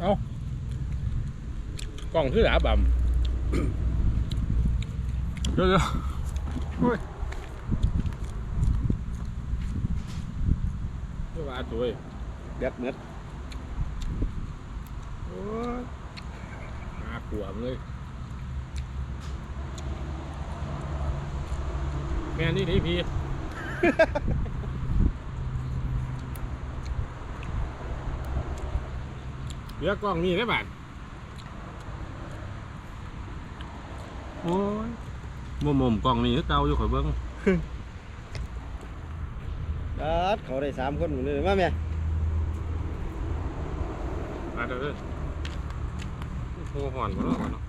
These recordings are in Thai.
เอากล้องคือหลาบ่ำเดี๋ยวเดี๋ยวโอ้ยเดี๋ยวว่าตัวเอ้ยเด็ดเม็ดโอ้ยน่ากลัวมึงเลยแม่นี่นี่พี่ เห ลือกล้องนี่ได้บ้านโอ้ยมุมมุมกล้องนี่คือเก่าอยู่ข่อยเบิ้งดัดเขาได้สามคนหมดเลยมาแม่มาเด้อเด้อโอ้ห่อนมาแล้วเนาะ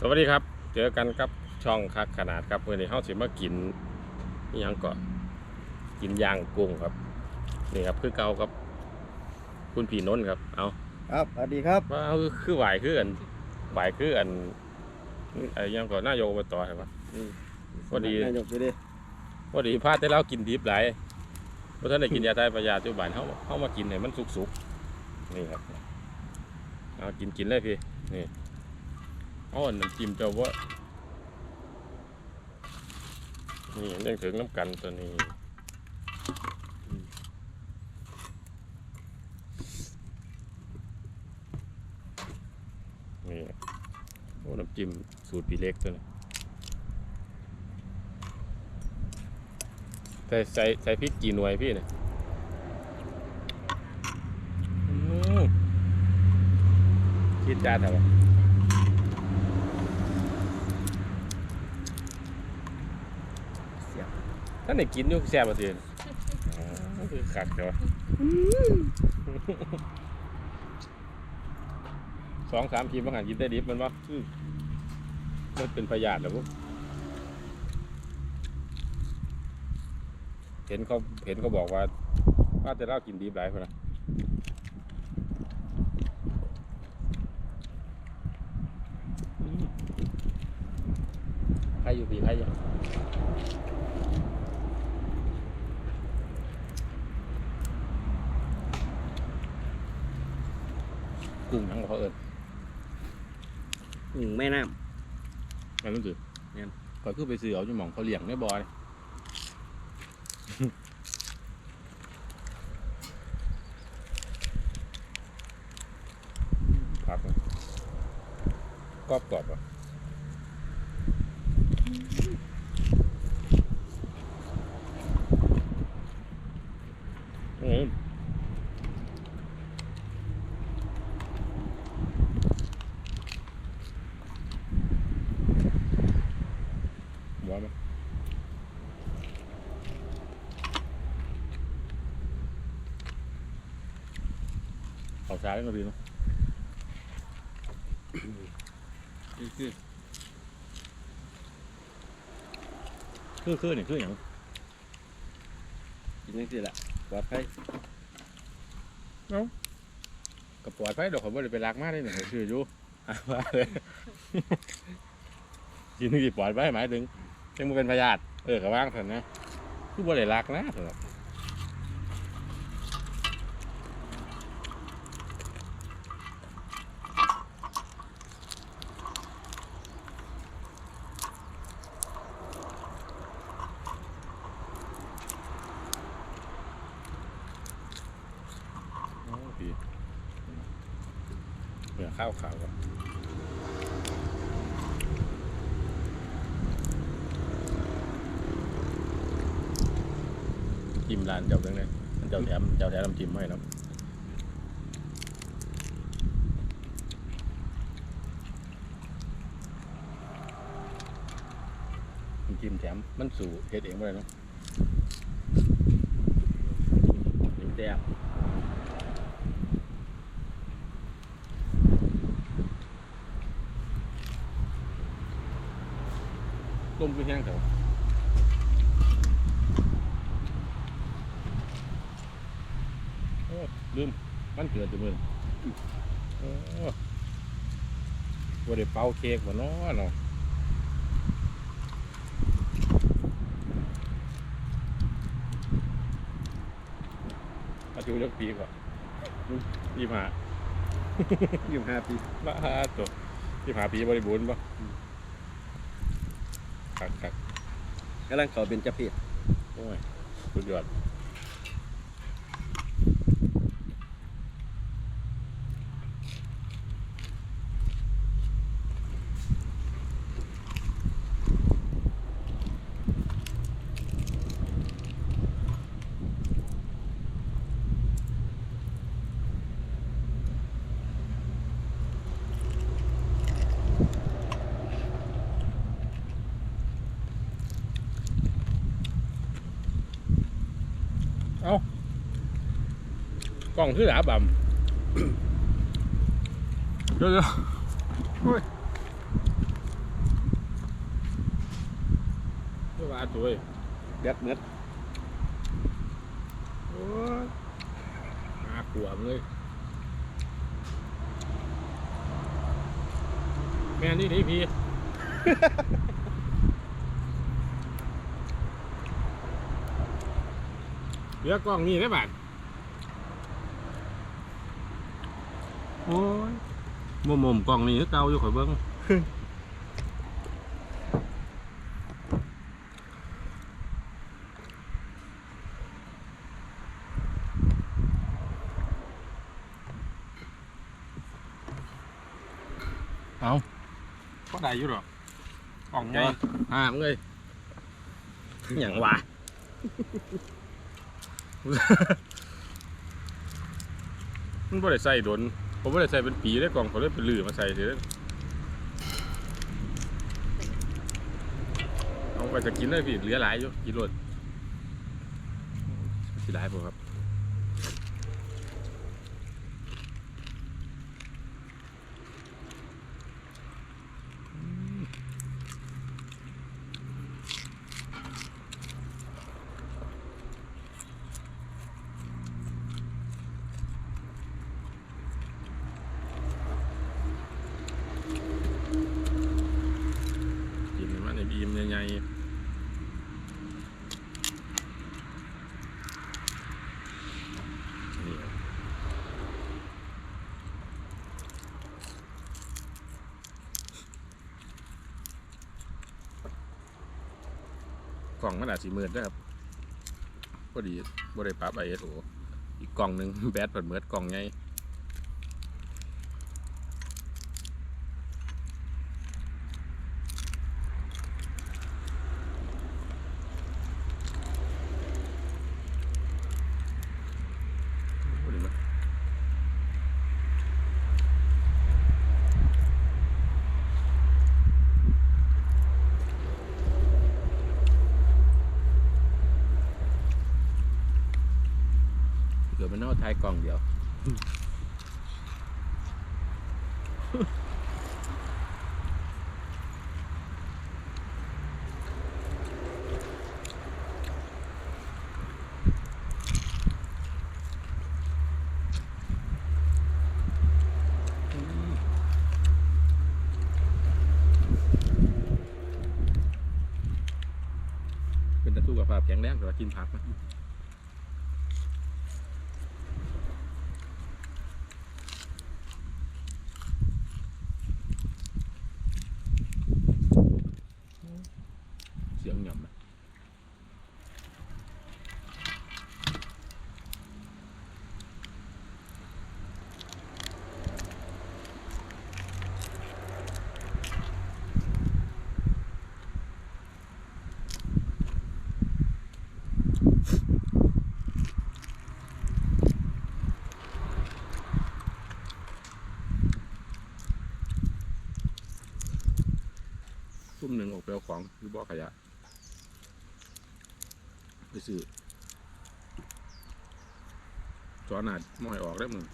สวัสดีครับ เจอกันกับช่องคักขนาดครับเมื่อนี้เฮาสิมากินนี่ยังก่อนกินย่างกุ้งครับ นี่ครับคือเก่าครับ คุณพี่นนท์ครับ เอาครับสวัสดีครับว่าเอาคือไหวคืออันไหวคืออันไอ้ยังก่อนหน้ายกอบตใช่ปะอืมพอดีนายกไปดิพอดีพลาดแต่เรากินดิบหลายเพราะท่านได้กินยาตายประหยัดจุบันเขาเขามากินให้มันสุกๆนี่ครับเอากินกินเลยพี่นี่เอาอันน้ำจิ้มเจ้าว่านี่ยังถึงน้ำกันตัวนี้อืมนี่โอ้ น้ำจิ้มสูตรพี่เล็กตัวนี้ใส่ใส่ใส่พริกกี่หน่วยพี่เนี่ยอืมคิดจ้าแต่ว่าท่านไหนกินอยู่แซ่บมาสิอ๋อคือขัดแต่ว่าสองสามทีมบางหันกินได้ดิบมันวะ มันเป็นพยาธิเหรอพวกเห็นเขาเห็นเขาบอกว่า ว่าจะเล่ากินดีหลายคนนะใครอยู่ปีใครอยู่กุ้งยังเขาเอิญอืมแม่น้ำ นั่นรู้สึกเนี่ยเขาคือไปซื้อเอาจุหมองเขาเลี้ยงในบ่อยพักนะกรอบกรอบอะอืมหัวมั้ย เอาซ้ายก็ดีเนาะนี่คือคือคือนี่คืออย่างำกินนี่สิละปลอดภัยกับปลอดภัยดอกเขาไม่ได้ไปรักมากเลยหนึ่งชื่ออยู่อะว่าเลยกินที่ปลอดภัยหมายถึงยังมันเป็นพยาธิเออกับว่างเถอะนะคือบ่ได้รักนะเถอะโอ้ดี เหนือข้าวขาวอะจิ้มร้านเจ้าเรื่องเลยเจ้าแถมเจ้าแถมน้ำจิ้มให้เนาะน้ำจิ้มแถมมันสู่เฮ็ดเองบ่ไปเนาะแซ่บ ต้มคือแห้งเถอะโอ้ลืมมันเกิดจะมือโอ้ว่าได้เป่าเค้กบ่เนาะเนาะอายุยักปีกว่ายี่ห้ายี่สิบห้าปีบ้าตัวยี่ห้าปีบริบูรณ์ป่ะ คักคักกำลังเขาเป็นจะเพศโอ้ยสุดยอด กล้องคือหลาบ่ำเดี๋ยวเดี๋ยวโอ้ยเดี๋ยวว่าตัวเอ้ยแบดเม็ดโอ้ยน่ากลัวมึงเลยแม่นี่นี่พี่เหลือกล้องนี่ได้บาท โอ้ยมุมมุมกล้องนี่คือเก่าอยู่ข่อยเบิ้งเอาก็ได้อยู่หรอกกล่องไงอ่ามึงเลยอย่างวะมันบ่ได้ใส่โดน ผมบ่ได้ใส่เป็นปีได้กล่องเขาเลยเป็นลือมาใส่เถอะเอาไปจะกินเลยพี่เหลือหลายอยู่กินรสสิหลายบ่ครับกินมันในบีมใหญ่ๆนี่ครับก ล่องมันอาจสีมืดนะครับพอดีบ่ได้ปรับไอเอสโออีกกล่องหนึ่งแบตเปิดเมิดกล่องไง บ่ได้มาเกิดมั นเอาทายกล่องเดียว เป็นตะทุกับภาพแข็งแรงแต่ว่ากินผักนะเสียงหย่ำนะซุ่มหนึ่งออกไปเอาของอยู่บ่อขยะไปซื้อจอหนาดมอยออกได้มึง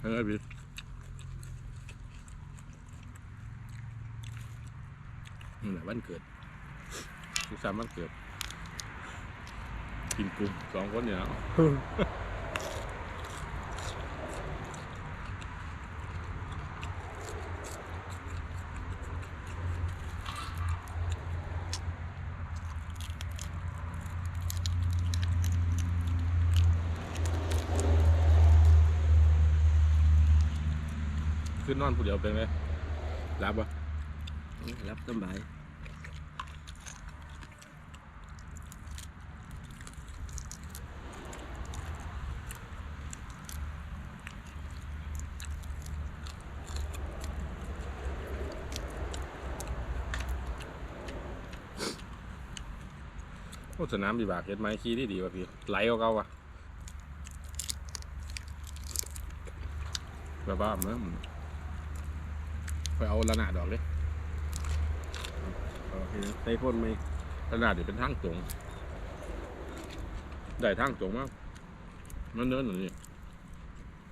เฮ้ยพี่นี่แหละวันเกิดสุขสันต์วันเกิด กินกลุ่มสองคนเนี่ยนะขึ้นนอนผู้เดียวเป็นไหมรับปะรับสบาย สนามดีบากเฮ็ดไม้ขี้ที่ดีว่ะพี่ไหลเอาเก่าวะแบบว่าเมื่อไปเอาระนาดดอกเลยโอเคใส่พ่นไหมระนาดนี่เป็นทางตรงได้ทางตรงมากมันเนินอย่างนี้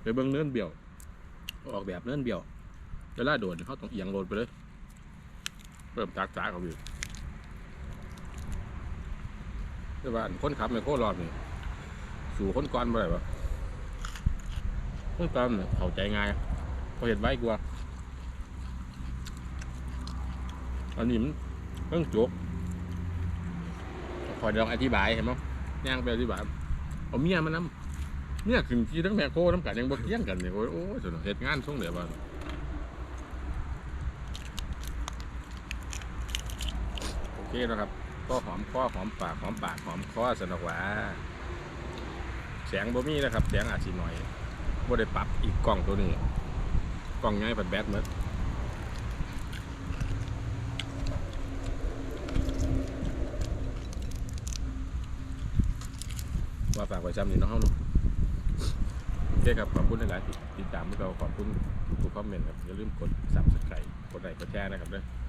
ไปเบิ่งเนินเบี่ยว ออกแบบเนินเบี่ยวเวลาโดดเขาต้องเอียงโดดไปเลย เริ่มจากจากเขาอยู่ แต่ว่านคนขับในโครรอบนี่สู่คนก่อนบ่ได้ปะคนก่อนเนี่ยเข้าใจง่ายพอเห็นไว้กว่าอันนี้มันเพิ่งจบคอยลองอธิบายเห็นมั้ยย่างไปอธิบายเอาเมียมานำเนี่ยขึ้นที่ทั้งแม่โคทั้งกันยังบ่เที่ยงกันเนี่ยโอ้ยโอ้ยสุดเหตุงานส่งเดี๋ยวบ้านโอเคนะครับ ก็หอมคอหอมปากหอมปากหอมคอสนุกหว่าแสงบ่มีนะครับ แสงอาจสิหน่อยบ่ได้ปรับอีกกล้องตัวนี้ กล้องง่ายปัดแบตหมดว่าฝากไว้จำนี่น้องเฮาเนาะโอเคครับ ขอบคุณหลายๆติดตามพวกเราขอบคุณทุกคอมเมนต์ครับ อย่าลืมกด subscribe กดไลค์กดแชร์นะครับเด้อค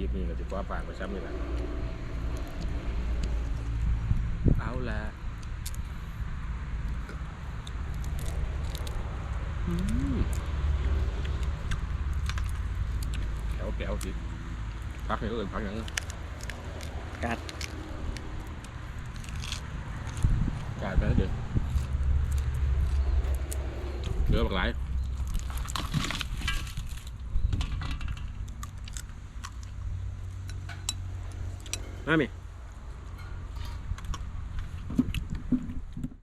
ลิปนี้ก็จะว่าฝากไว้จำนี่แหละเอาละอืมแถวแถวสิพักให้เขาเอินพักอย่างนั้นกัดกาดไปแล้วเดี๋ยวเหลือบักหลาย มาไหม